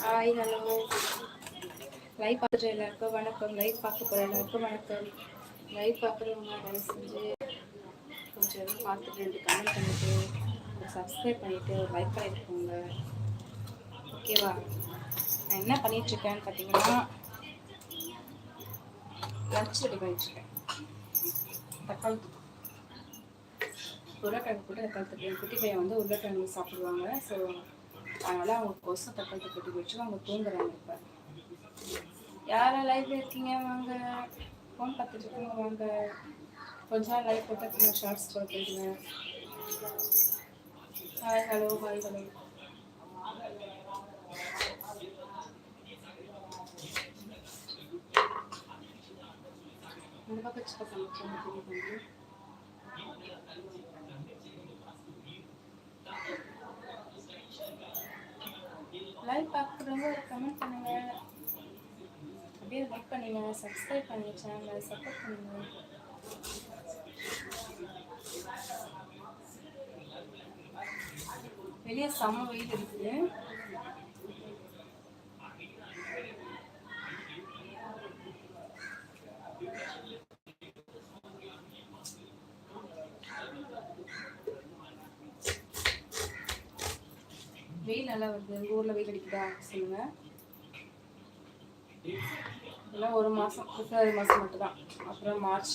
Hi hello. Live பார்க்குற எல்லாருக்கும் வணக்கம். லைவ் பார்க்க போகிற எல்லாருக்கும் வணக்கம். லைவ் பார்க்குறவங்க தயவு செஞ்சு கொஞ்சம் எதுவும் பார்த்துட்டு ரெண்டு கமெண்ட் பண்ணிவிட்டு சப்ஸ்கிரைப் பண்ணிவிட்டு ஒரு லைக் பண்ணிட்டு ஓகேவா நான் என்ன பண்ணிகிட்ருக்கேன்னு பார்த்தீங்கன்னா லஞ்ச் ரெடி பண்ணிட்டுருக்கேன் தக்காளி உருளைக்கிழங்கு போட்டு தக்காளி குட்டி பையன் வந்து உருளைக்கிழங்கு சாப்பிடுவாங்க. ஸோ அதனால அவங்க கொசு தக்காளி கட்டி வச்சு அவங்க தூங்குறாங்க இப்போ. யாரும் லைஃப்ல இருக்கீங்க? வாங்க. ஃபோன் பார்த்துட்டு இருக்கீங்க வாங்க. கொஞ்ச நாள் லைஃப் போட்டு ஷார்ட்ஸ் போட்டுருங்க ஹாய் ஹலோ ஹாய் ஹலோ அந்த பக்கம் சின்ன பக்கம் பெரிய பக்கம் லைவ் பார்க்குறவங்க ஒரு கமெண்ட் பண்ணுங்க அப்படியே சப்ஸ்கிரைப் பண்ணி சேனலை சப்போர்ட் பண்ணுங்க. வெளியே செம வெயில் இருக்குது வெயில் நல்லா வருது. உங்கள் ஊரில் வெயில் அடிக்குதா? சொல்லுங்கள் எல்லாம் ஒரு மாதம் பிப்ரவரி மாதம் மட்டும்தான். அப்புறம் மார்ச்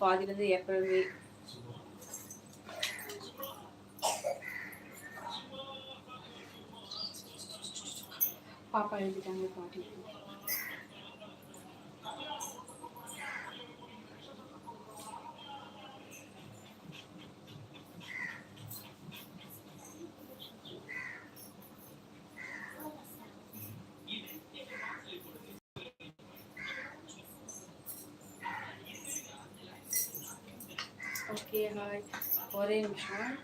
பாதியிலேருந்து ஏப்ரல் மே. பாப்பா எழுதிட்டாங்க பாட்டி ஓகே ஹாய் ஒரே நிமிஷம்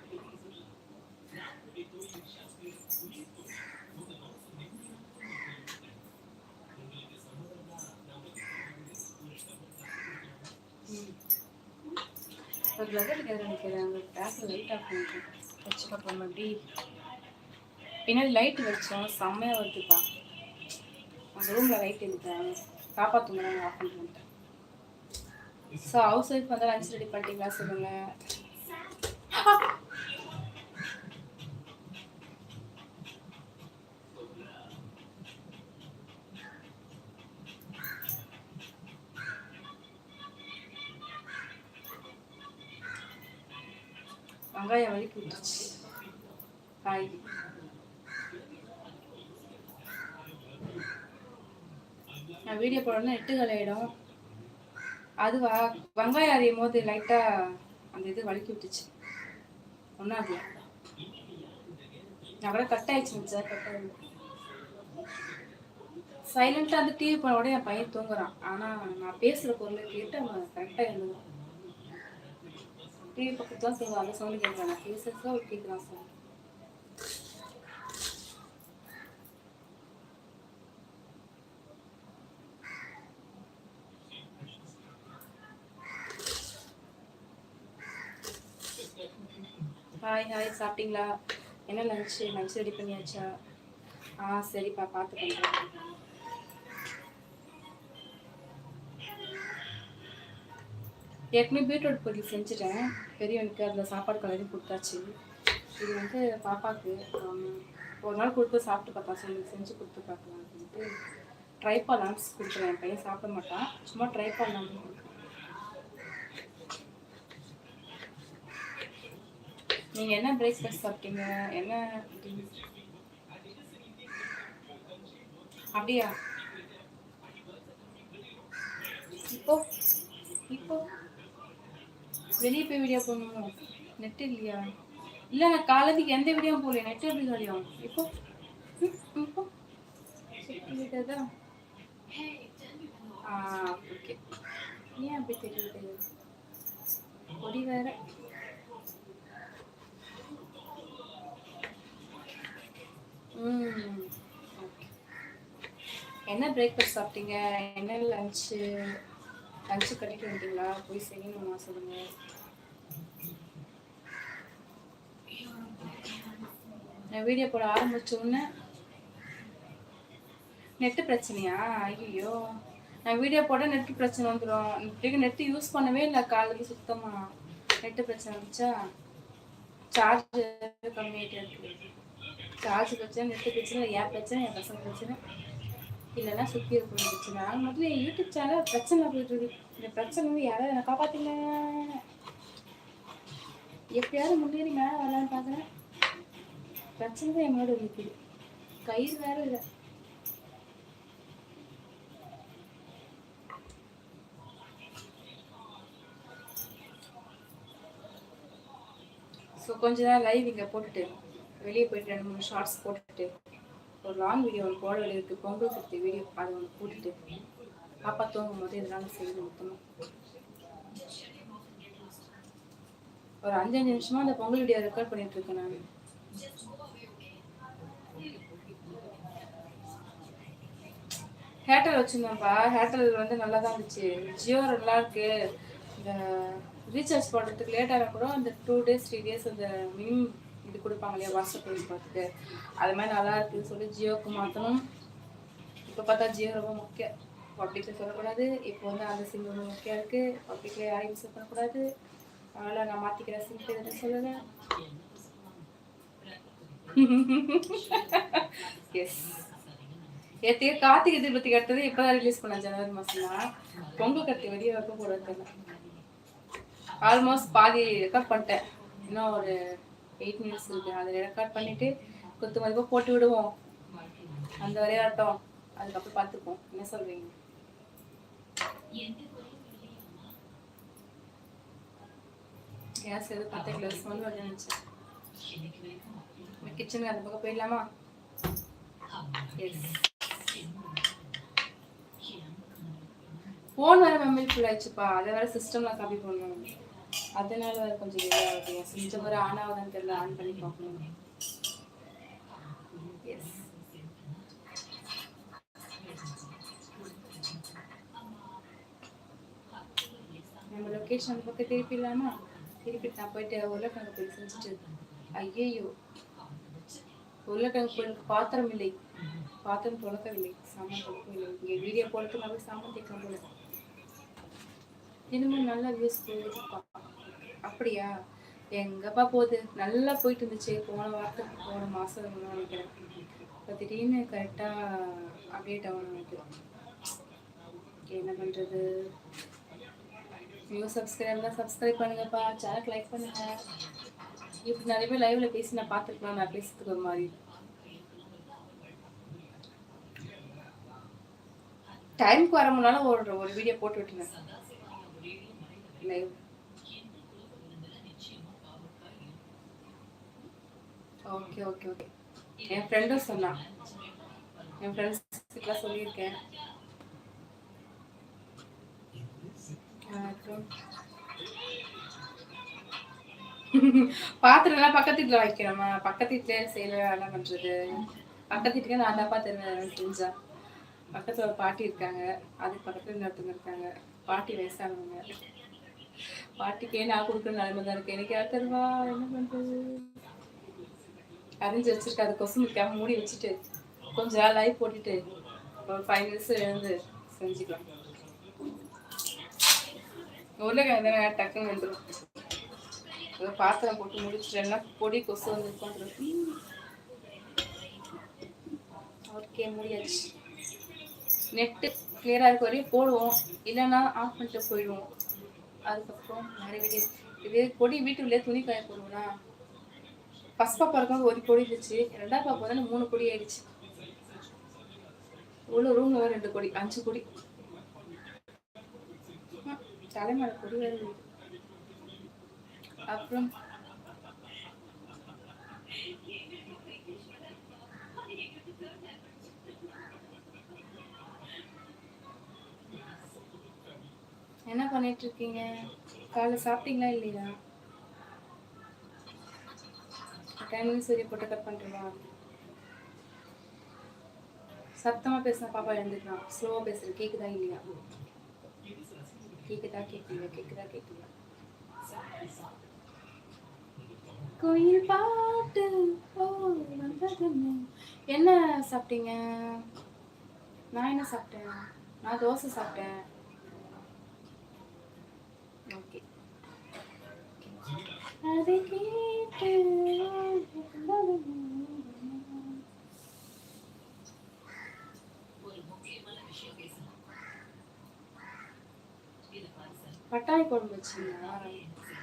ஒரு லெவல் கேட்க நினைக்கிறேன் பேக்கில் லைட் ஆஃப் பண்ணிட்டு வச்சு பார்ப்போம் எப்படி பின்னாடி லைட் வச்சோம் செம்மையாக வருதுப்பா. அந்த ரூமில் லைட் எடுத்தாங்க பாப்பா தூங்குறாங்க ஆஃப் பண்ணிட்டு ஸோ ஹவுஸ் ஒய்ஃப் வந்து லஞ்ச் ரெடி பண்ணிட்டீங்களா சொல்லுங்கள் வெங்காயம் வழி விட்டுச்சு காய் நான் வீடியோ போடணும்னா நெட்டு கலையிடும் அது வெங்காயம் அறியும் போது லைட்டாக அந்த இது வலிக்கி விட்டுச்சு ஒன்றும் அது நான் கூட கட் ஆயிடுச்சுங்க சார் கட் ஆயிடுச்சு சைலண்டாக வந்து டிவி போன உடனே என் பையன் தூங்குறான். ஆனால் நான் பேசுகிற பொருளை கேட்டு அவன் கரெக்டாக எழுதுவான் டிவி பக்கத்துல தான் தூங்குவான் அந்த சவுண்டு கேட்குறான் நான் பேசுறதுக்கு கேட்குறான் சார் ஹாய் சாப்பிட்டீங்களா? என்ன லஞ்சு லஞ்ச் ரெடி பண்ணியாச்சா? ஆ சரிப்பா பார்த்து பண்ணுறேன் ஏற்கனவே பீட்ரூட் பொரியல் செஞ்சுட்டேன். பெரியவனுக்கு அதில் சாப்பாடு கலரையும் கொடுத்தாச்சு. இது வந்து பாப்பாவுக்கு ஒரு நாள் கொடுத்து சாப்பிட்டு பார்த்தா சொல்லி செஞ்சு கொடுத்து பார்க்கலாம் அப்படின்ட்டு ட்ரை பண்ணலாம்னு கொடுக்குறேன். என் பையன் சாப்பிட மாட்டான். சும்மா ட்ரை பண்ணலாம் நீங்கள் நீங்க என்ன பிரேக்ஃபாஸ்ட் சாப்பிட்டீங்க? என்ன அப்படியா? இப்போ? இப்போ? வெளியே போய் வீடியோ போடணும்? நெட் இல்லையா? இல்ல நான் காலத்துக்கு எந்த வீடியோ போடல நெட் எப்படி காலியும் இப்போ? இப்போ? ஆ ஓகே ஏன் அப்படி தெரியுது? கொடி வேற. என்ன பிரேக்ஃபாஸ்ட் சாப்பிட்டீங்க? என்ன லஞ்சு லஞ்சு கட்டிட்டு வந்துட்டீங்களா போய் செய்யணுமா சொல்லுங்க. நான் வீடியோ போட ஆரம்பிச்சோன்னு உடனே நெட்டு பிரச்சனையா? ஐயோ நான் வீடியோ போட நெட்டு பிரச்சனை வந்துடும் இப்படிக்கு நெட்டு யூஸ் பண்ணவே இல்லை காலையில் சுத்தமாக நெட்டு பிரச்சனை வந்துச்சா? சார்ஜ் கம்மியாகிட்டே இருக்குது காசு பிரச்சனை நெட்டு பிரச்சனை என் பிரச்சனை என் பசங்க பிரச்சனை. இல்லைன்னா சுற்றி இருக்கிற பிரச்சனை. நான் மட்டும் என் யூடியூப் சேனல் பிரச்சனை போயிட்டுருக்கு இந்த பிரச்சனை வந்து யாராவது என்னை காப்பாற்றுங்க எப்படியாவது முன்னேறி மேலே வரலான்னு பார்க்குறேன் பிரச்சனை தான் என்னோட இருக்குது கயிறு வேற இல்லை. ஸோ கொஞ்ச நேரம் லைவ் இங்கே போட்டுட்டு வெளியே போயிட்டு ரெண்டு மூணு ஷார்ட்ஸ் போட்டுட்டு ஒரு லாங் வீடியோ ஒன்று போட வழி இருக்குது பொங்கல் கொடுத்து வீடியோ அதை ஒன்று போட்டுட்டு பாப்பா தூங்கும் போது இதெல்லாம் செய்யுது மொத்தமாக ஒரு அஞ்சு அஞ்சு நிமிஷமா அந்த பொங்கல் வீடியோ ரெக்கார்ட் பண்ணிட்டு இருக்கேன் நான். ஹேட்டல் வச்சுருந்தோம்ப்பா ஹேட்டல் வந்து நல்லா தான் இருந்துச்சு. ஜியோ நல்லா இருக்கு. இந்த ரீசார்ஜ் பண்ணுறதுக்கு லேட் ஆனால் கூட அந்த டூ டேஸ் த்ரீ டேஸ் அந்த மினிமம் இப்படி கொடுப்பாங்க இல்லையா வாட்ஸ்அப் பார்த்துட்டு. அது மாதிரி நல்லா இருக்குன்னு சொல்லி ஜியோக்கு மாற்றணும் இப்போ பார்த்தா ஜியோ ரொம்ப முக்கியம். பப்ளிக்கில் சொல்லக்கூடாது. இப்போ வந்து அந்த சிம் ரொம்ப முக்கியம் இருக்குது பப்ளிக்கில் யாரையும் யூஸ் பண்ணக்கூடாது. அதனால் நான் மாற்றிக்கிறேன் சிம் எதுவும் சொல்லலை எஸ் ஏத்திய கார்த்திகை தீபத்துக்கு அடுத்தது இப்பதான் ரிலீஸ் பண்ணேன். ஜனவரி மாசம் தான் பொங்கல் கட்டி வெளியே வைக்க ஆல்மோஸ்ட் பாதி ரெக்கார்ட் பண்ணிட்டேன். இன்னும் ஒரு எயிட் மினிட்ஸ் இருக்கு. அதை ரெக்கார்ட் பண்ணிட்டு குத்து மதிப்பாக போட்டு விடுவோம். அந்த விளையாட்டம் அதுக்கப்புறம் பார்த்துப்போம். என்ன சொல்றீங்க? கேஸ் எது பத்து கிளாஸ் ஸ்மெல் வந்து நினைச்சேன் கிச்சனுக்கு அந்த பக்கம் போயிடலாமா? எஸ் ஃபோன் வேற மெமரி ஃபுல் ஆயிடுச்சுப்பா அதை வேற சிஸ்டமில் காப்பி பண்ணணும். அதனால வேற கொஞ்சம் டிலே ஆகுது. சிஸ்டம் வேற ஆன் ஆகுதான்னு தெரியல ஆன் பண்ணி பார்க்கணும். எஸ் நம்ம லொக்கேஷன் பக்கம் திருப்பிடலாமா திருப்பிட்டு நான் போயிட்டு உருளைக்கிழங்கு போய் செஞ்சுட்டு ஐயையோ. உருளைக்கிழங்கு கோயிலுக்கு பாத்திரம் இல்லை. பாத்திரம் துளக்கவில்லை. சாமான் துளக்கவில்லை. இங்கே வீடியோ போடுறதுக்கு போய் சாமான் தேய்க்க போல. இன்னமும் நல்லா வியூஸ் போகுதுப்பா அப்படியா? எங்கப்பா போகுது? நல்லா போயிட்டு இருந்துச்சு போன வாரத்துக்கு போன மாதம் நினைக்கிறேன் இப்போ திடீர்னு கரெக்டாக அப்டேட் ஆகணும் எனக்கு. என்ன பண்ணுறது நியூ சப்ஸ்கிரைபர்லாம் சப்ஸ்கிரைப் பண்ணுங்கப்பா. சேனல் லைக் பண்ணுங்க. இப்படி நிறைய பேர் லைவ்ல பேசி நான் பார்த்துருக்கலாம். நான் பேசுறதுக்கு ஒரு மாதிரி. டைமுக்கு வர முன்னால ஒரு ஒரு வீடியோ போட்டு விட்டுருந்தேன் லைவ் ஓகே ஓகே ஓகே என் ஃப்ரெண்டும் சொன்னான் என் ஃப்ரெண்ட்ஸ்க்குலாம் சொல்லியிருக்கேன். பாத்திரம்லாம் பக்கத்து வீட்டில் வைக்கிறோமா பக்கத்து வீட்டிலே செய்யல என்ன பண்ணுறது பக்கத்து வீட்டுக்கு நான் தான்ப்பா தெரிஞ்சேன் செஞ்சா பக்கத்தில் ஒரு பாட்டி இருக்காங்க. அதுக்கு பக்கத்தில் இன்னொருத்தவங்க இருக்காங்க. பாட்டி வயசானவங்க. பாட்டிக்கே நான் கொடுக்குற நிலைமை தான் இருக்கு எனக்கு யார் தருவா? என்ன பண்ணுறது அரிஞ்சு வச்சிருக்க அது கொசு முக்காம மூடி வச்சுட்டு கொஞ்ச நாள் ஆகி போட்டுட்டு ஒரு ஃபைவ் மினிட்ஸ் எழுந்து செஞ்சுக்கலாம். உருளைக்கிழங்கு தானே டக்குன்னு வந்துடும் ஏதோ பாத்திரம் போட்டு முடிச்சிட்டேன்னா பொடி கொசு வந்து ஓகே முடியாச்சு. நெட்டு கிளியராக இருக்க வரையும் போடுவோம். இல்லைன்னா ஆஃப் பண்ணிட்டு போயிடுவோம். அதுக்கப்புறம் நிறைய வீடியோ இது கொடி வீட்டுக்குள்ளே துணி காய போடுவோம்னா ஃபஸ்ட் பாப்பா இருக்கும் ஒரு கொடி இருந்துச்சு ரெண்டாவது பாப்பா தானே மூணு கொடி ஆயிடுச்சு. உள்ள ரூம்ல வேற ரெண்டு கொடி அஞ்சு கொடி. தலைமலை கொடி வேற அப்புறம் என்ன பண்ணிட்டு இருக்கீங்க? காலைல சாப்பிட்டீங்களா இல்லையா? டென் மினிட்ஸ் வரையும் போட்டு கட் பண்ணுறா சத்தமாக பேசினா பாப்பா எழுந்துக்கலாம் ஸ்லோவாக பேசுகிறேன் கேட்குதா இல்லையா? கேட்குதா கேட்கலையா? கேட்குதா கேட்கலையா? கோயில் பாட்டு என்ன சாப்பிட்டீங்க? நான் என்ன சாப்பிட்டேன்? நான் தோசை சாப்பிட்டேன். ஓகே அதை கேட்டு பட்டாணி குழம்பு வச்சுங்களா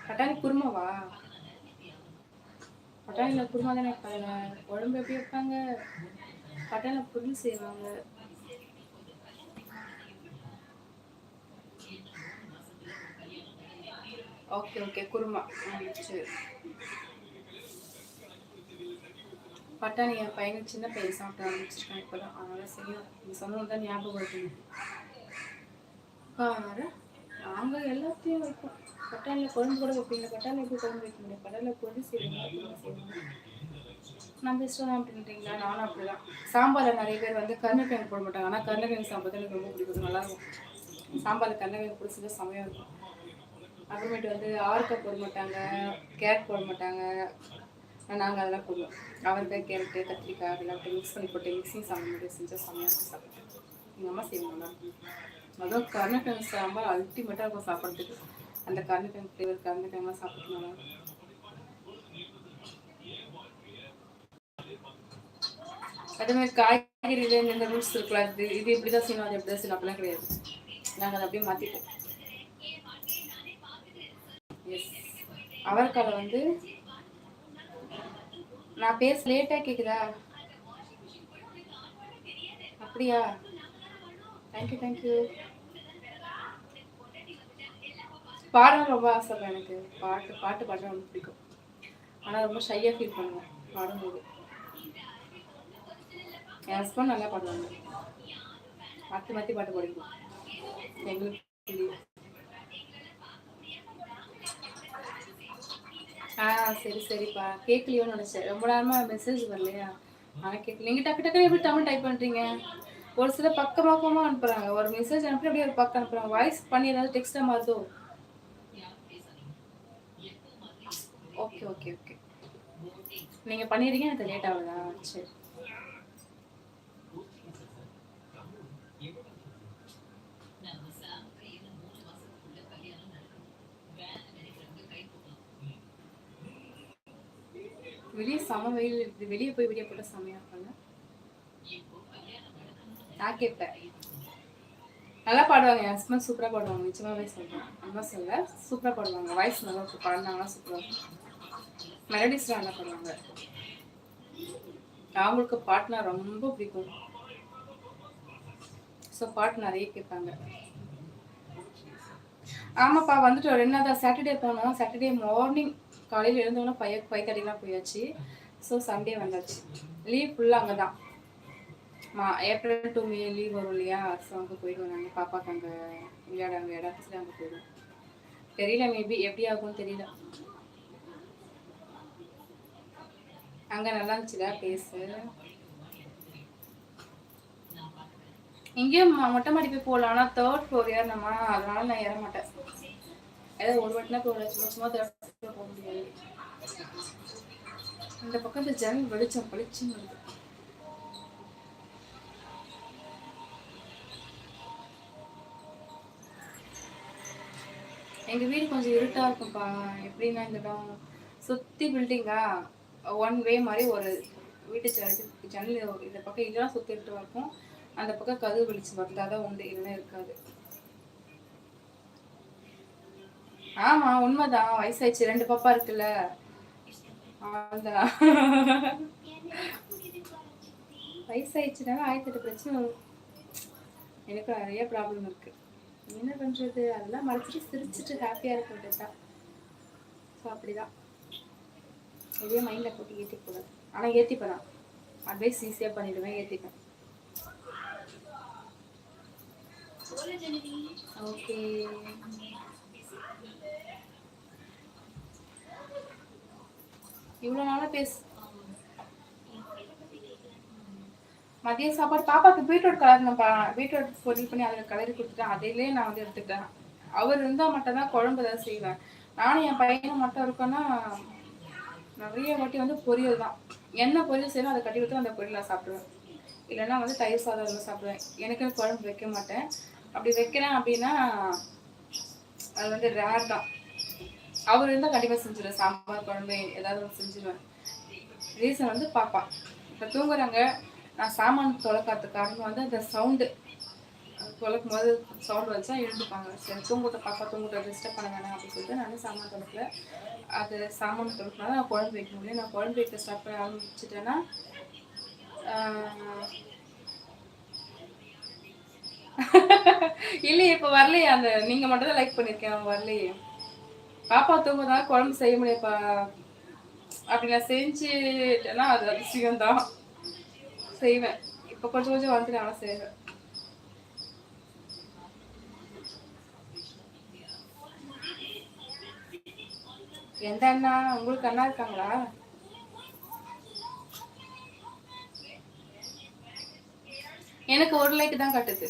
பட்டாணி குருமாவா? பட்டாணியில் குருமா தானே குழம்பு எப்படி வைப்பாங்க? பட்டாணியில் பொருள் செய்வாங்க. Okay okay kurma. ம், சரி. பட்டாணி என் பையனுக்கு சின்ன பையன் சாப்பிட ஆரம்பிச்சிருக்கான் இப்போதான். அதனால செய்யும் நீ சொன்னது தான் ஞாபகம் வருது பாரு நாங்கள் எல்லாத்தையும் வைப்போம். பட்டாணியில் குழம்பு கூட வைப்பீங்க. பட்டாணி எப்படி குழம்பு வைக்க முடியும் பட்டாணியில் பொடி செய்வீங்க குருமா செய்வீங்க நம்ம இஷ்டம் தான் அப்படின்றீங்களா? நானும் அப்படிதான். சாம்பாரில் நிறைய பேர் வந்து கருணக்கிழங்கு போட மாட்டாங்க. ஆனால் கருணக்கிழங்கு சாம்பார் தான் எனக்கு ரொம்ப பிடிக்கும். நல்லா இருக்கும். சாம்பாரில் கருணக்கிழங்கு பிடிச்சது செமையாக இருக்கும். அப்புறமேட்டு வந்து ஆர்க்காய் போட மாட்டாங்க கேரட் போட மாட்டாங்க. நாங்கள் அதெல்லாம் போடுவோம். அவரைக்காய் கேரட்டு கத்திரிக்காய் அதெல்லாம் போட்டு மிக்ஸ் பண்ணி போட்டு மிக்ஸிங் சாம்பார் மட்டும் செஞ்சால் செம்மையாக சாப்பிடுவோம் சாப்பிட்டு எங்கள் அம்மா செய்வாங்க. அதுவும் கருணக்கிழங்கு சாம்பார் அல்டிமேட்டாக இருக்கும் சாப்பிட்றதுக்கு. அந்த கருணக்கிழங்கு ஃப்ளேவர் கருணக்கிழங்குலாம் சாப்பிட்டு நல்லா இருக்கும். அதே மாதிரி காய்கறியில் இந்த ரூல்ஸ் இருக்குல்ல இது இது இப்படி தான் செய்யணும் அது எப்படி தான் செய்யணும் அப்படிலாம் கிடையாது. நாங்கள் அதை அப்படியே மாற்றிப்போம் எஸ் வந்து நான் பேச லேட்டாக கேட்குதா அப்படியா? தேங்க்யூ தேங்க்யூ பாடம் ரொம்ப ஆசை எனக்கு. பாட்டு பாட்டு பாட ரொம்ப பிடிக்கும். ஆனால் ரொம்ப ஷையாக ஃபீல் பண்ணுவேன் பாடும்போது. என் ஹஸ்பண்ட் நல்லா பாடுவாங்க. மாற்றி மாற்றி பாட்டு பாடிக்கும் எங்களுக்கு ஆ சரி சரிப்பா. கேட்கலையோன்னு நினச்சேன். ரொம்ப நேரமா மெசேஜ் வரலையா? ஆனால் கேட்கல நீங்கள் டக்கு டக்கு எப்படி தமிழ் டைப் பண்ணுறீங்க ஒரு சில பக்கம் பக்கமாக அனுப்புகிறாங்க ஒரு மெசேஜ் அனுப்பி அப்படியே ஒரு பக்கம் அனுப்புகிறாங்க வாய்ஸ் பண்ணி ஏதாவது டெக்ஸ்ட்டாக மாறுதோ? ஓகே ஓகே ஓகே நீங்கள் பண்ணிடுறீங்க? எனக்கு லேட் ஆகுதா? சரி. வெளியே செம வெயில் இருக்குது வெளியே போய் வெளியே போட்டால் செமையாக இருப்பாங்க நான் கேட்பேன் நல்லா பாடுவாங்க. என் ஹஸ்பண்ட் சூப்பராக பாடுவாங்க. நிச்சயமாகவே சொல்கிறேன் அம்மா சொல்ல சூப்பராக பாடுவாங்க. வாய்ஸ் நல்லா இருக்கும் பாடினாங்கன்னா சூப்பராக இருக்கும். மெலடிஸ்லாம் நல்லா பாடுவாங்க. அவங்களுக்கு பாட்டுனா ரொம்ப பிடிக்கும். ஸோ பாட்டு நிறைய கேட்பாங்க. ஆமாப்பா வந்துட்டு ரெண்டாவது சாட்டர்டே போனோம். சாட்டர்டே மார்னிங் காலையில் எழுந்தோன்னா ஃபைவ் ஃபைவ் போயாச்சு. ஸோ சண்டே வந்தாச்சு. லீவ் ஃபுல்லாக அங்கே தான் மா ஏப்ரல் டூ மே லீவ் வரும் இல்லையா? ஸோ அங்கே போயிடுவோம் நாங்கள் பாப்பாக்கு அங்கே விளையாட அங்கே இடத்துல அங்கே போயிடுவோம். தெரியல மேபி எப்படி ஆகும்னு தெரியல. அங்கே நல்லா இருந்துச்சுல பேசு இங்கேயும் மொட்டை மாடி போய் போகலாம். ஆனால் தேர்ட் ஃப்ளோர் ஏறினோமா அதனால நான் ஏற மாட்டேன். ஏதாவது ஒரு வாட்டினா போகல சும்மா சும்மா தேர்ட் போக முடியாது இந்த பக்கம் இந்த ஜன்னல் வெளிச்சம் பளிச்சுன்னு வருது எங்க வீடு கொஞ்சம் இருட்டா இருக்கும்ப்பா எப்படின்னா இந்த இடம் சுத்தி பில்டிங்கா ஒன் வே மாதிரி ஒரு வீட்டு ஜன்னல் இந்த பக்கம் இதெல்லாம் சுத்தி இருட்டா இருக்கும். அந்த பக்கம் கதவு வெளிச்சம் வந்தாதான் உண்டு இல்லைன்னா இருக்காது. ஆமா உண்மைதான். வயசாயிடுச்சு. ரெண்டு பாப்பா இருக்குல்ல. வயசாயிடுச்சுனால ஆயிரத்தி எட்டு பிரச்சனை எனக்கு நிறைய ப்ராப்ளம் இருக்கு. என்ன பண்றது? அதெல்லாம் மறைச்சிட்டு சிரிச்சிட்டு ஹாப்பியா இருக்க வேண்டியதுதான் ஸோ அப்படிதான். இதே மைண்டில் போட்டு ஏற்றிக்க கூடாது. ஆனால் ஏற்றிப்பேன் நான். அட்வைஸ் ஈஸியாக பண்ணிடுவேன் ஏற்றிப்பேன் ஓகே இவ்வளோ நாளாக பேசு. மதிய சாப்பாடு பாப்பாக்கு பீட்ரூட் கலர்னப்பா பீட்ரூட் பொரியல் பண்ணி அதில் கலரி கொடுத்துட்டேன். அதையிலே நான் வந்து எடுத்துக்கிட்டேன். அவர் இருந்தால் மட்டும் தான் குழம்பு தான் செய்வேன். நானும் என் பையனும் மட்டும் இருக்கோன்னா நிறைய வாட்டி வந்து பொரியல் தான். என்ன பொரியல் செய்யணும் அதை கட்டி விட்டு அந்த பொரியல் சாப்பிடுவேன். இல்லைன்னா வந்து தயிர் சாதம் சாப்பிடுவேன். எனக்கு குழம்பு வைக்க மாட்டேன். அப்படி வைக்கிறேன் அப்படின்னா அது வந்து ரேர் தான். அவர் இருந்தால் கண்டிப்பாக செஞ்சிடுவேன் சாம்பார் குழம்பு ஏதாவது ஒன்று செஞ்சிருவேன். ரீசன் வந்து பாப்பா. இப்போ தூங்குறாங்க. நான் சாமான் தொலைக்காத காரணம் வந்து அந்த சவுண்டு தொலைக்கும் போது சவுண்ட் வச்சா எழுந்துப்பாங்க. சரி தூங்குட்ட பாப்பா தூங்குட்ட டிஸ்டர்ப் பண்ண வேணாம் அப்படின்னு சொல்லிட்டு நான் சாமான் தொலைக்கல. அது சாமான் தொலைக்கனால நான் குழம்பு வைக்க முடியும் நான் குழம்பு வைக்க ஸ்டார்ட் பண்ண ஆரம்பிச்சிட்டேன்னா இல்லையே இப்போ வரலையே அந்த நீங்கள் மட்டும் தான் லைக் பண்ணியிருக்கேன் அவன் வரலையே. பாப்பா தூங்குதா குழம்பு செய்ய முடியப்பா அப்படி நான் செஞ்சுட்டேன்னா அது அதிசயம் தான் செய்வேன். இப்போ கொஞ்சம் கொஞ்சம் வந்துட்டு நானும் செய்வேன். எந்த அண்ணா? உங்களுக்கு அண்ணா இருக்காங்களா? எனக்கு ஒரு லைக் தான் கட்டுது.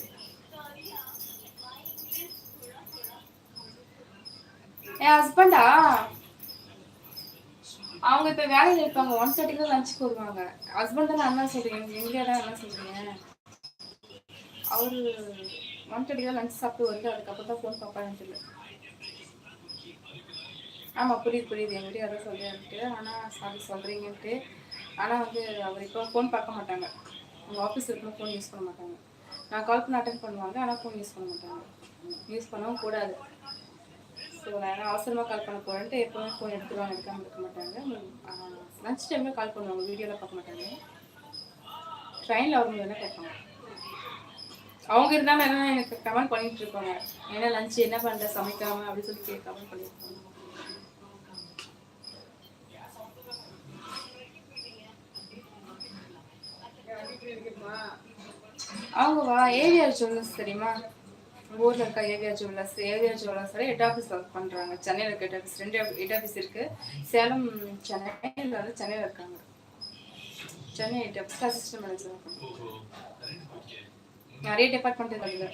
என் ஹஸ்பண்டா அவங்க இப்போ வேலையில் இருப்பாங்க ஒன் தேர்ட்டிக்கு லஞ்சுக்கு வருவாங்க. ஹஸ்பண்ட் தான் அண்ணா சொல்கிறீங்க எங்கே தான் அண்ணா சொல்கிறீங்க அவரு ஒன் தேர்ட்டிக்கு தான் லஞ்ச் சாப்பிட்டு வந்து அதுக்கப்புறம் தான் ஃபோன் பார்ப்பாருன்னு தெரியல ஆமாம் புரியுது புரியுது. எங்க வீட்டு அதான் சொல்லிட்டு ஆனால் சாரி சொல்கிறீங்கன்ட்டு ஆனால் வந்து அவர் இப்போ ஃபோன் பார்க்க மாட்டாங்க. உங்கள் ஆஃபீஸ் இருக்கணும் ஃபோன் யூஸ் பண்ண மாட்டாங்க. நான் கால் பண்ண அட்டன் பண்ணுவாங்க. ஆனால் ஃபோன் யூஸ் பண்ண மாட்டாங்க. யூஸ் பண்ணவும் கூடாது. ஸோ நான் என்ன அவசரமாக கால் பண்ண போகிறேன்ட்டு எப்போவுமே ஃபோன் எடுத்துருவாங்க எடுக்காமல் இருக்க மாட்டாங்க. லன்ச் டைமில் கால் பண்ணுவாங்க. வீடியோவில் பார்க்க மாட்டாங்க. ட்ரெயினில் வரும்போது என்ன கேட்பாங்க? அவங்க இருந்தாலும் என்ன எனக்கு கமெண்ட் பண்ணிகிட்டு இருப்பாங்க. என்ன லஞ்ச் என்ன பண்ணுற சமைக்காம அப்படின்னு சொல்லி கே கமெண்ட் பண்ணியிருப்பாங்க அவங்க வா ஏரியா ஜுவல்லர்ஸ் தெரியுமா? ஊரில் இருக்க Avia jewellers Avia jewellers head office work பண்றாங்க. சென்னையில் இருக்க ஹெட் ஆஃபீஸ் ரெண்டு ஹெட் ஆஃபீஸ் இருக்கு. சேலம் சென்னையில் வந்து சென்னையில் இருக்காங்க. Chennai head office assistant manager நிறைய டிபார்ட்மெண்ட் இருக்காங்க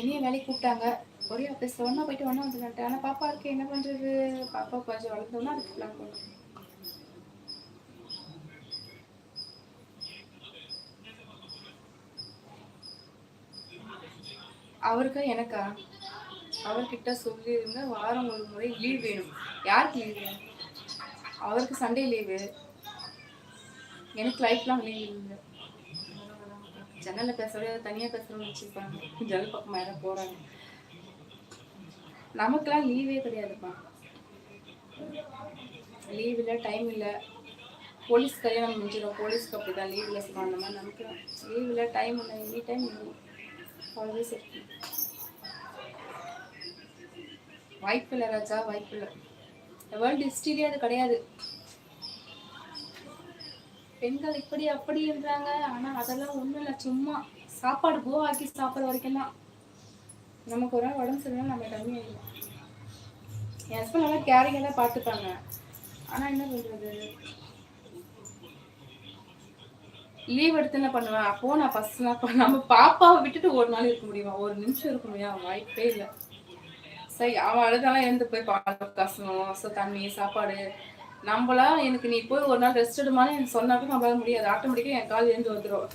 என்னைய வேலைக்கு கூப்பிட்டாங்க. ஒரே ஆஃபீஸில் ஒன்றா போயிட்டு ஒன்றா வந்துட்டேன். ஆனால் பாப்பா இருக்கு என்ன பண்ணுறது பாப்பா கொஞ்சம் வளர்ந்தோன்னா அதுக்கு பிளான் பண்ணும் அவருக்கா எனக்கா அவர்கிட்ட சொல்லியிருந்த வாரம் ஒரு முறை லீவ் வேணும். யாருக்கு லீவ் வேணும் அவருக்கு சண்டே லீவு எனக்கு லைஃப்லாம் லீவ் இல்லை. ஜன்னலில் பேசுகிறத தனியாக பேசுகிறோம்னு வச்சுருப்பாங்க ஜன்னல் பக்கமாக யாரும் போகிறாங்க நமக்கெல்லாம் லீவே கிடையாதுப்பா. லீவ் இல்லை டைம் இல்லை. போலீஸ் கல்யாணம் முடிஞ்சிடும் போலீஸ்க்கு அப்படி தான் லீவ் இல்லை சொல்லுவாங்க. அந்த மாதிரி நமக்கு லீவ் இல்லை டைம் இல்லை. எனி டைம் ஆல்வேஸ் இருக்கு வாய்ப்பு இல்லை ராஜா வாய்ப்பு இல்லை வேர்ல்டு ஹிஸ்டரியே அது கிடையாது. பெண்கள் இப்படி அப்படி என்றாங்க. ஆனா அதெல்லாம் ஒண்ணும் இல்லை. சும்மா சாப்பாடு போ ஆக்கி சாப்பிட்ற வரைக்கும் தான். நமக்கு ஒரு நாள் உடம்பு சரியில்லை நம்ம கம்மி ஆகிடும் என் ஹஸ்பண்ட் நல்லா கேரிங்காக தான் பார்த்துப்பாங்க. ஆனா என்ன பண்றது லீவ் எடுத்து என்ன பண்ணுவேன்? அப்போ நான் ஃபர்ஸ்ட் நான் நம்ம பாப்பாவை விட்டுட்டு ஒரு நாள் இருக்க முடியுமா? ஒரு நிமிஷம் இருக்க முடியுமா? வாய்ப்பே இல்லை. சரி அவன் அழுதாலாம் எழுந்து போய் பால் கசணும் ஸோ தண்ணி சாப்பாடு. நம்மளா எனக்கு நீ போய் ஒரு நாள் ரெஸ்ட் எடுமான்னு எனக்கு சொன்னாலும் நம்மளால முடியாது. ஆட்டோமேட்டிக்காக என் கால் எழுந்து வந்துடும்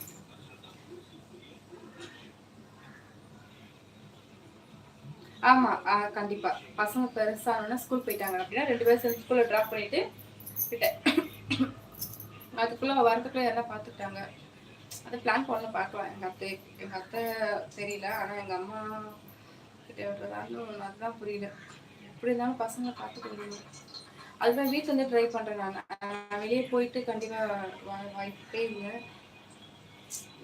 ஆமா கண்டிப்பா. பசங்க பெருசானோன்னா ஸ்கூல் போயிட்டாங்க அப்படின்னா ரெண்டு பேரும் ஸ்கூல்ல ட்ராப் பண்ணிட்டு விட்டேன். அதுக்குள்ளே வரதுக்குள்ளே எல்லாம் பார்த்துக்கிட்டாங்க அது பிளான் பண்ண பார்க்கலாம். எங்கள் அத்தை எங்கள் அத்தை தெரியல. ஆனால் எங்கள் அம்மா கிட்ட விடுறதாலும் அதுதான் புரியல. எப்படி இருந்தாலும் பசங்களை பார்த்துக்க முடியும் அதுதான் வீட்டில் வந்து ட்ரை பண்ணுறேன் நான். வெளியே போயிட்டு கண்டிப்பாக வாய்ப்பே இல்லை.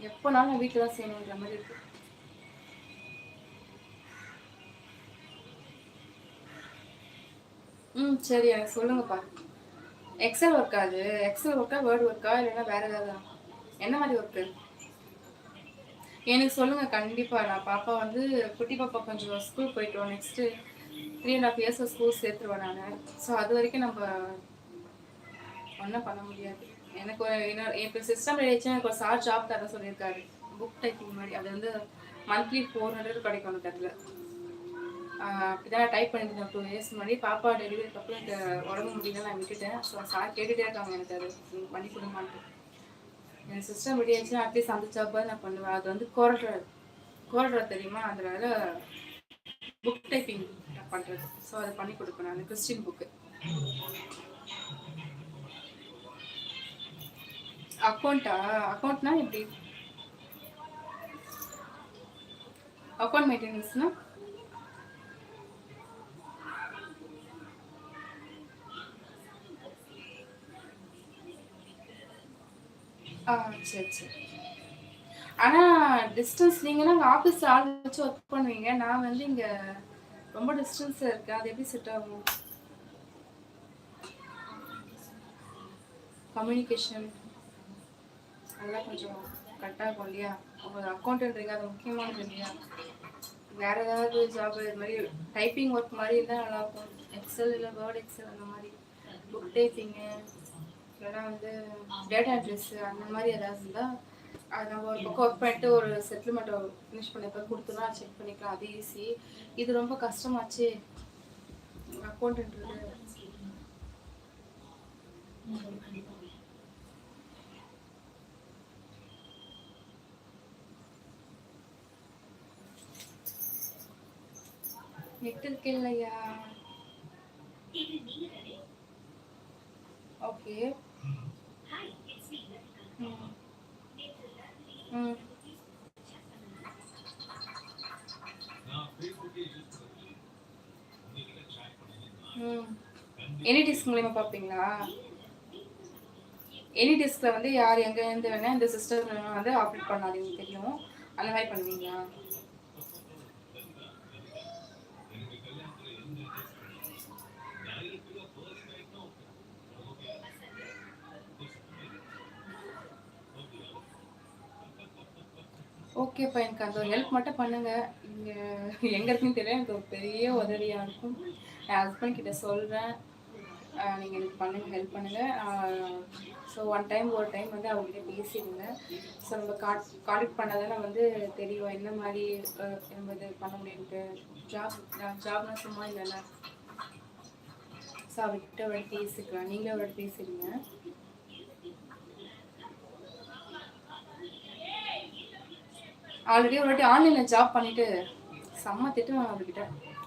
எப்போனாலும் நான் வீட்டில் தான் செய்யணுன்ற மாதிரி இருக்கு. ம் சரி எனக்கு சொல்லுங்கப்பா. எக்ஸல் ஒர்க்கா அது எக்ஸல் ஒர்க்கா வேர்ட் ஒர்க்கா இல்லைன்னா வேற ஏதாவது என்ன மாதிரி ஒர்க்கு எனக்கு சொல்லுங்க கண்டிப்பா. நான் பாப்பா வந்து குட்டி பாப்பா கொஞ்சம் ஸ்கூல் போயிட்டோம். Next three and half years school சேர்த்துருவேன் நான். ஸோ அது வரைக்கும் நம்ம ஒன்றும் பண்ண முடியாது. எனக்கு ஒரு இன்னொரு இப்போ சிஸ்டம் ஆயிடுச்சு எனக்கு ஒரு சார் ஜாப் தர சொல்லியிருக்காரு. புக் டைப்பிங் மாதிரி. அது வந்து மந்த்லி ஃபோர் ஹண்ட்ரட் கிடைக்கும் எனக்கு அதில் அப்படிதான் டைப் பண்ணியிருந்தேன் டூ இயர்ஸ் முன்னாடி. பாப்பா டெலிவரிக்கு அப்புறம் இந்த உடம்பு முடியல நான் விட்டுட்டேன். ஸோ சார் கேட்டுகிட்டே இருக்காங்க எனக்கு அது. பண்ணி கொடுமான்ட்டு என் சிஸ்டம் முடியாச்சுன்னா அப்படியே அட்லீஸ்ட் நான் பண்ணுவேன் அது வந்து கோரட்ரா கோரட்ரா தெரியுமா? அதனால புக் டைப்பிங் பண்ணுறது ஸோ அதை பண்ணி கொடுப்பேன் நான் கிறிஸ்டின் புக்கு அக்கௌண்ட்டா அக்கௌண்ட்னா எப்படி? அக்கௌண்ட் மெயின்டெனன்ஸ்னா ஆ சரி சரி. ஆனால் டிஸ்டன்ஸ் நீங்க அங்கே ஆஃபீஸ் ஆள் வச்சு ஒர்க் பண்ணுவீங்க. நான் வந்து இங்கே ரொம்ப டிஸ்டன்ஸ் இருக்கேன். அது எப்படி செட் ஆகும்? கம்யூனிகேஷன் அதெல்லாம் கொஞ்சம் கரெக்டாக இருக்கும் இல்லையா? உங்கள் அக்கௌண்ட்ன்றீங்க அது முக்கியமானது இல்லையா? வேற ஏதாவது ஜாப் இது மாதிரி டைப்பிங் ஒர்க் மாதிரி இருந்தால் நல்லாயிருக்கும் எக்ஸல் இல்லை வேர்ட் எக்ஸல் அந்த மாதிரி. புக் டைப்பிங்கு இல்லைன்னா வந்து டேட்டா என்ட்ரிஸு அந்த மாதிரி ஏதாவது இருந்தால் அது நம்ம ஒரு பக்கம் ஒர்க் பண்ணிட்டு ஒரு செட்டில்மெண்ட்டை ஃபினிஷ் பண்ணிப்போ கொடுத்தோன்னா செக் பண்ணிக்கலாம். அது ஈஸி இது ரொம்ப கஷ்டமாச்சு. அக்கௌண்ட்ன்றது நெட் இருக்கு இல்லையா ஓகே எனி டிஸ்க் மூலியமா பார்ப்பீங்களா? எனி டிஸ்கில் வந்து யார் எங்கேருந்து வேணால் இந்த சிஸ்டம் வந்து ஆப்ரேட் பண்ணாதீங்க தெரியும்? அந்த மாதிரி பண்ணுவீங்களா? ஓகேப்பா எனக்கு அந்த ஒரு ஹெல்ப் மட்டும் பண்ணுங்க. இங்கே எங்க இருக்குன்னு தெரியல. எனக்கு ஒரு பெரிய உதவியாக இருக்கும். என் ஹஸ்பண்ட் கிட்ட சொல்கிறேன் நீங்கள் எனக்கு பண்ணுங்க ஹெல்ப் பண்ணுங்க. ஸோ ஒன் டைம் ஒரு டைம் வந்து அவங்ககிட்ட பேசிடுங்க. ஸோ நம்ம காட் கான்டெக்ட் பண்ணாதானே வந்து தெரியும். என்ன மாதிரி நம்ம இது பண்ண முடியும்ட்டு ஜாப் ஜாப்னா சும்மா இல்லைல்ல. ஸோ அவர்கிட்ட அவர்கிட்ட பேசிக்கலாம். நீங்களே அவர்கிட்ட பேசிடுங்க. ஆல்ரெடி ஒரு வாட்டி ஆன்லைனில் ஜாப் பண்ணிட்டு செம்ம திட்டம் அவர்கிட்ட.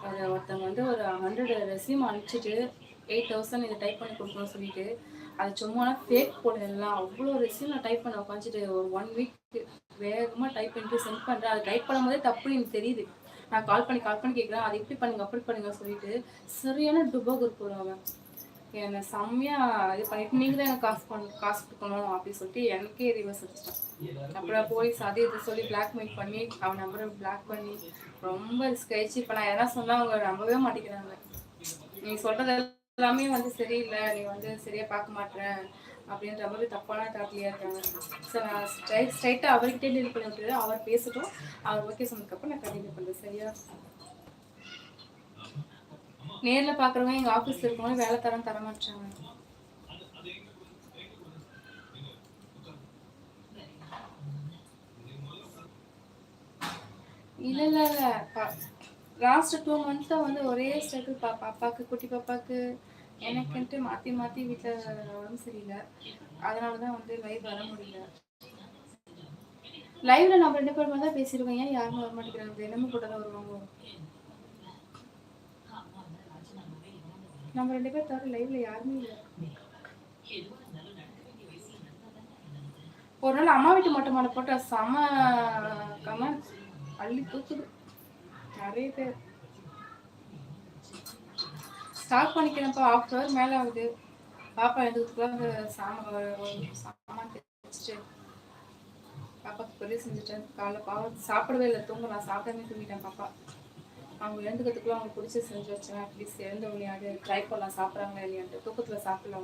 ஒரு ஒருத்தவங்க வந்து ஒரு ஹண்ட்ரட் ரெசியூம் அனுப்பிச்சிட்டு எயிட் தௌசண்ட் இதை டைப் பண்ணி கொடுக்கணும்னு சொல்லிட்டு அது சும்மா ஃபேக் போடலாம் அவ்வளோ ரெசியூம் நான் டைப் பண்ண உட்காந்துட்டு ஒரு ஒன் வீக் வேகமாக டைப் பண்ணிட்டு சென்ட் பண்ணுறேன் அது டைப் பண்ணும்போதே தப்புன்னு எனக்கு தெரியுது. நான் கால் பண்ணி கால் பண்ணி கேட்குறேன் அது இப்படி பண்ணுங்க அப்படி பண்ணுங்க சொல்லிட்டு சரியான டுபோகர் போடுவாங்க. அவன் என்னை செம்மையா இது பண்ணிட்டு நீங்க தான் எனக்கு காசு பண்ண காசு கொடுக்கணும் அப்படின்னு சொல்லிட்டு எனக்கே ரிவர்ஸ் அடிச்சிட்டான் அப்புறம் போலீஸ் அது இது சொல்லி பிளாக்மெயில் பண்ணி அவன் நம்பரை பிளாக் பண்ணி ரொம்ப ரிஸ்க் ஆயிடுச்சு. இப்போ நான் எதனா சொன்னால் அவங்க நம்பவே மாட்டேங்கிறாங்க. நீ சொல்றது எல்லாமே வந்து சரியில்லை. நீ வந்து சரியா பார்க்க மாட்ற அப்படின்ற மாதிரி தப்பான தாட்லியா இருக்காங்க. ஸோ நான் ஸ்ட்ரைட் ஸ்ட்ரைட்டாக அவர்கிட்டே டீல் பண்ணி விட்டுரு அவர் பேசட்டும். அவர் ஓகே சொன்னதுக்கப்புறம் நான் கண்டினியூ பண்ணுறேன் சரியா? நேர்ல பாக்குறவங்க எங்க ஆபீஸ்ல இருக்கவங்க வேலை தரம் தர மாட்டாங்க. இல்ல இல்ல இல்ல. லாஸ்ட் டூ மந்த்ஸா வந்து ஒரே ஸ்ட்ரகிள் பா பாப்பாக்கு குட்டி பாப்பாக்கு எனக்குன்ட்டு மாத்தி மாத்தி வீட்டுல உடம்பு சரியில்லை. அதனாலதான் வந்து லைவ் வர முடியல. லைவ்ல நம்ம ரெண்டு பேரும் தான் பேசிருக்கோம். ஏன் யாருமே வர மாட்டேங்கிறாங்க? தினமும் கூட தான் வருவாங்க. நம்ம ரெண்டு பேர் தவிர லைவ்ல யாருமே இல்லை. ஒரு நாள் அம்மா வீட்டு மொட்டை மாலை போட்ட செம கமெண்ட்ஸ் அள்ளி தூக்குது. நிறைய பேர். ஸ்டார்ட் பண்ணிக்கிறேன்ப்பா ஆஃப் ஹவர் மேலே ஆகுது பாப்பா எழுதுக்குள்ள அந்த சாமான் சாமான் வச்சுட்டு பாப்பாக்கு பெரிய செஞ்சுட்டேன். காலைல பாவம் சாப்பிடவே இல்லை தூங்க நான் சாப்பிடாமே தூங்கிட்டேன் பாப்பா. அவங்க எழுந்துக்கிறதுக்குள்ள அவங்க பிடிச்சி செஞ்சு வச்சேன் அட்லீஸ்ட் எழுந்த உடனே ட்ரை பண்ணலாம் சாப்பிட்றாங்களா இல்லையான்ட்டு தூக்கத்தில் சாப்பிடல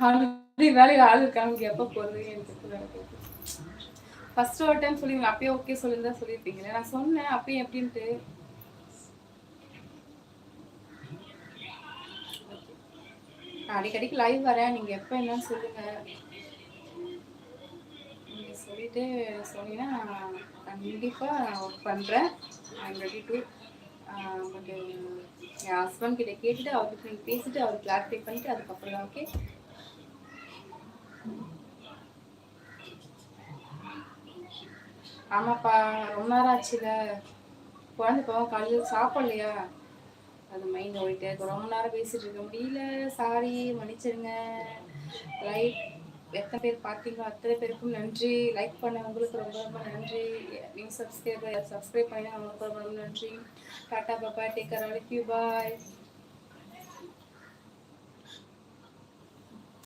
ஆல்ரெடி வேலையில் ஆள் இருக்காங்க எப்போ போகிறது எனக்கு ஃபர்ஸ்ட் ஒரு டைம் சொல்லுவீங்க அப்பயே ஓகே சொல்லியிருந்தா சொல்லியிருப்பீங்களே நான் சொன்னேன் அப்பயும் எப்படின்ட்டு. நான் அடிக்கடிக்கு லைவ் வரேன். நீங்கள் எப்போ என்னன்னு சொல்லுங்கள் நீங்கள் சொல்லிட்டு சொன்னீங்கன்னா நான் கண்டிப்பாக ஒர்க் பண்ணுறேன் ஐம் ரெடி டு பட்டு என் ஹஸ்பண்ட் கிட்ட கேட்டுட்டு அவருக்கு நீங்கள் பேசிட்டு அவர் கிளாரிஃபை பண்ணிட்டு அதுக்கப்புறம் தான் ஓகே ஆமாப்பா ரொம்ப நேரம் ஆச்சுல குழந்தை பாவம் காலையில் சாப்பிடலையா? அது மைண்ட் ஓடிட்டே இருக்கு. ரொம்ப நேரம் பேசிட்டு இருக்க முடியல. சாரி மன்னிச்சிருங்க. லைக் எத்தனை பேர் பார்த்தீங்களோ அத்தனை பேருக்கும் நன்றி. லைக் பண்ண உங்களுக்கு ரொம்ப ரொம்ப நன்றி. நீங்கள் சப்ஸ்கிரைபர் சப்ஸ்கிரைப் பண்ணி அவங்களுக்கு ரொம்ப ரொம்ப நன்றி. டாட்டா பாப்பா take care all you bye